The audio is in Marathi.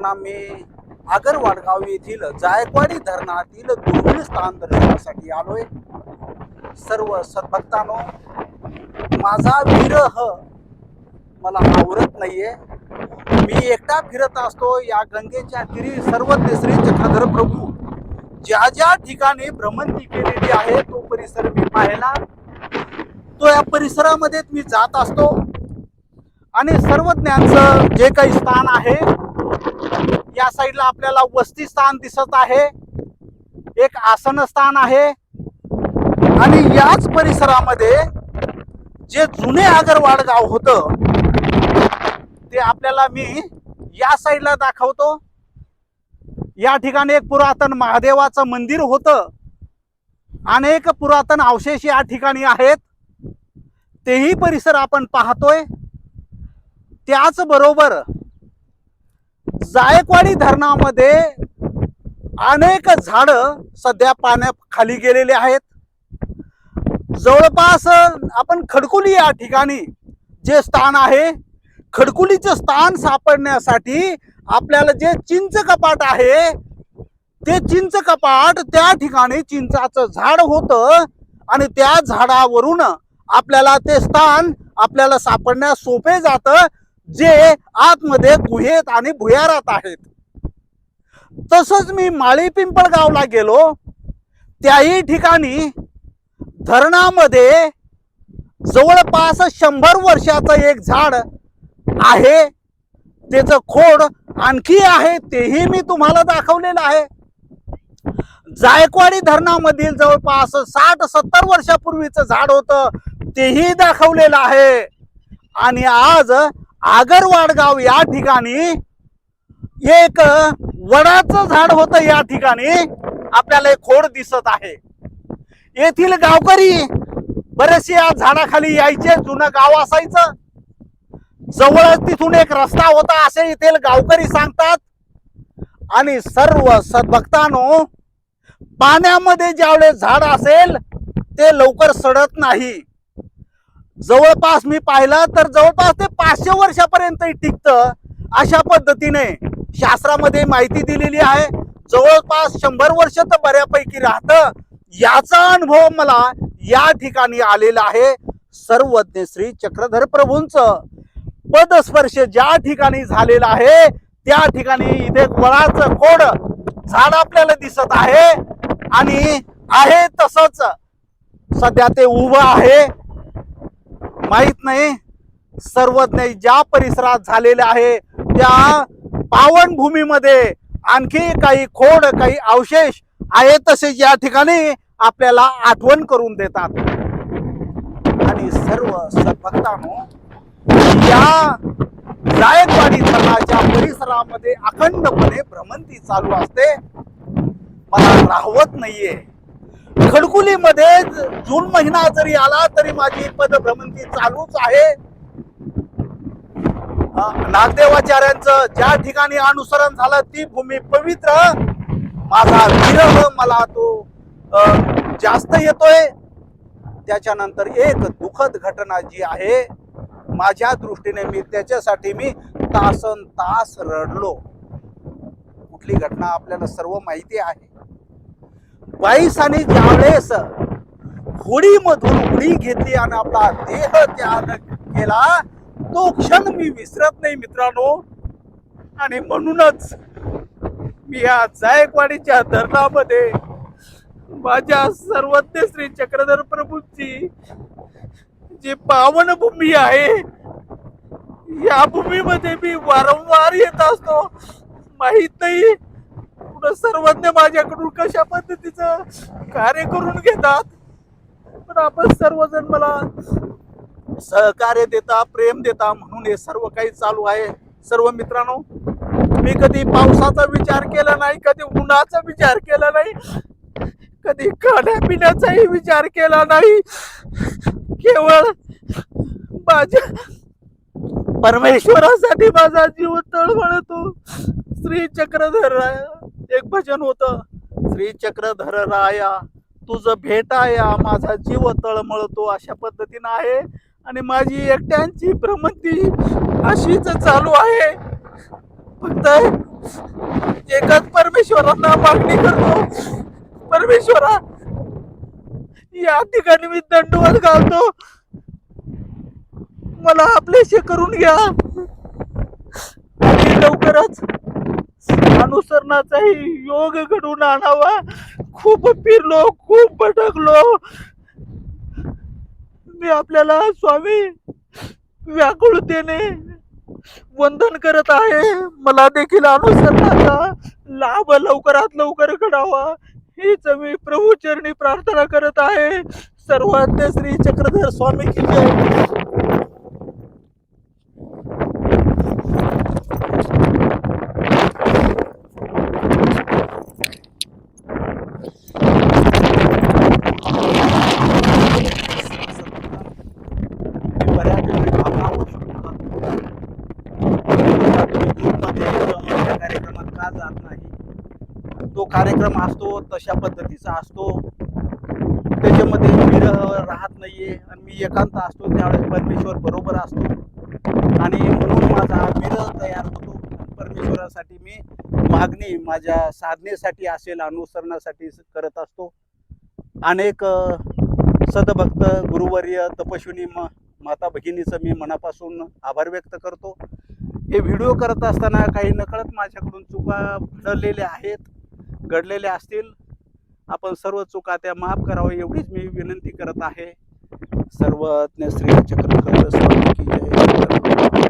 मित्रांनो मी येथील जायकवाडी धरणातील दुर्मिळ स्थान दर्शनासाठी आलोय. सर्व सद्भक्तांनो माझा विरह मला आवरत नाहीये. मी एकटा फिरत असतो या गंगेच्या तिरी सर्व तिसरी चक्रधर प्रभू. ज्या ज्या ठिकाणी भ्रमंती केलेली आहे तो परिसर मी पाहिला. तो या परिसरामध्ये मी जात असतो. आणि सर्वज्ञांचं जे काही स्थान आहे या साईडला आपल्याला वस्ती स्थान दिसत आहे. एक आसन स्थान आहे. आणि याच परिसरामध्ये जे जुने आगरवाड गाव होतं ते आपल्याला मी या साईडला दाखवतो. या ठिकाणी एक पुरातन महादेवाचं मंदिर होतं. अनेक पुरातन अवशेष या ठिकाणी आहेत. तेही परिसर आपण पाहतोय. त्याचबरोबर जायकवाडी धरणामध्ये अनेक झाड सध्या पाण्याखाली गेलेले आहेत. जवळपास आपण खडकुली या ठिकाणी जे स्थान आहे खडकुलीचं स्थान सापडण्यासाठी आपल्याला जे चिंच कपाट आहे ते चिंच कपाट त्या ठिकाणी चिंचाचं झाड होतं आणि त्या झाडावरून आपल्याला ते स्थान आपल्याला सापडण्यास सोपे जातं. जे आतमध्ये गुहेत आणि भुयारात आहेत. तसंच मी माळी पिंपळगावला गेलो त्याही ठिकाणी धरणामध्ये जवळपास शंभर वर्षाचं एक झाड आहे. त्याचं खोड आणखी आहे तेही मी तुम्हाला दाखवलेलं आहे. जायकवाडी धरणामधील जवळपास साठ सत्तर वर्षापूर्वीचं झाड होतं तेही दाखवलेलं आहे. आणि आज आगरवाडगाव या ठिकाणी एक वडाचं झाड होतं या ठिकाणी. आपल्याला एक खोड दिसत आहे. येथील गावकरी बरेचसे या झाडाखाली यायचे जुनं गाव असायचं. जवळच तिथून एक रस्ता होता असे येथील गावकरी सांगतात. आणि सर्व सद्भक्तानो पाण्यामध्ये ज्यावेळेस झाड असेल ते लवकर सडत नाही. जवळपास मी पाहिलं तर जवळपास ते पाचशे वर्षापर्यंत टिकतं अशा पद्धतीने शास्त्रामध्ये माहिती दिलेली आहे. जवळपास शंभर वर्ष तर बऱ्यापैकी राहतं. याचा अनुभव मला या ठिकाणी आलेला आहे. सर्वज्ञ श्री चक्रधर प्रभूंच पदस्पर्श ज्या ठिकाणी झालेला आहे त्या ठिकाणी इथे वळाचं खोड झाड आपल्याला दिसत आहे. आणि आहे तसंच सध्या ते उभं आहे. माहीत नाही. सर्वज्ञ ज्या परिसरात झालेले आहे त्या पावनभूमीमध्ये आणखी काही खोड काही अवशेष आहे तसे या ठिकाणी आपल्याला आठवण करून देतात. आणि सर्व सद्भक्तांनो या जायकवाडी धरणाच्या परिसरामध्ये अखंडपणे भ्रमंती चालू असते. मला राहवत नाहीये. खडकुलीमध्ये जून महिना जरी आला तरी माझी पदभ्रमंती चालूच आहे. नागदेवाचार्यांचं ज्या ठिकाणी अनुसरण झालं ती भूमी पवित्र. माझा विरह मला तो जास्त येतोय. त्याच्यानंतर एक दुःखद घटना जी आहे माझ्या दृष्टीने मी त्याच्यासाठी मी तासन तास रडलो. कुठली घटना आपल्याला सर्व माहिती आहे. बाईसाने ज्यावेळेस होडीमधून उडी घेतली आणि आपला देह त्याग केला तो क्षण मी विसरत नाही मित्रांनो. आणि म्हणूनच मी या जायकवाडीच्या धरणामध्ये माझ्या सर्वज्ञ श्री चक्रधर प्रभूंची जी पावन भूमी आहे या भूमीमध्ये मी वारंवार येत असतो. माहीत नाही पुढं सर्वज्ञ माझ्याकडून कशा पद्धतीचं कार्य करून घेतात? पण आपण सर्वजण मला सहकार्य देता प्रेम देता म्हणून हे सर्व काही चालू आहे. सर्व मित्रांनो मी कधी पावसाचा विचार केला नाही कधी उन्हाचा विचार केला नाही कधी खाण्यापिण्याचाही विचार केला नाही. केवळ माझ्या परमेश्वरासाठी माझा जीव तळमळतो. श्री चक्रधर एक भजन होत. श्री चक्रधर राया तुझं भेटाया माझा जीव तळमळतो अशा पद्धतीनं आहे. आणि माझी एकट्यांची भ्रमंती अशीच चालू आहे. फक्त एकाच परमेश्वरांना मागणी करतो. परमेश्वरा या ठिकाणी मी दंडवत घालतो. मला आपलेसे करून घ्या. लवकरच अनुसरणाचाही योग घडून आणावा. खूप फिरलो खूप भटकलो. मी आपल्याला स्वामी व्याकुळतेने वंदन करत आहे. मला देखील अनुसरणाचा लाभ लवकरात लवकर घडावा. हीच मी प्रभूचरणी प्रार्थना करत आहे. सर्वात श्री चक्रधर स्वामी की जय. बऱ्याच भावना होऊ शकतात. कार्यक्रमात का जात नाही तो कार्यक्रम असतो तशा पद्धतीचा असतो. त्याच्यामध्ये विरह राहत नाहीये आणि मी एकांत असतो त्यावेळेस परमेश्वर बरोबर असतो. आणि म्हणून माझा विरह तयार होतो. परमेश्वरासाठी मी मागणी माझ्या साधनेसाठी असेल अनुसरणासाठी करत असतो. अनेक सदभक्त गुरुवर्य तपस्विनी म माता भगिनीचं मी मनापासून आभार व्यक्त करतो. हे व्हिडिओ करत असताना काही नकळत माझ्याकडून चुका घडलेल्या आहेत घडलेल्या असतील. आपण सर्व चुका त्या माफ करावं एवढीच मी विनंती करत आहे. सर्वज्ञ श्री चक्रधर स्वामी की जय.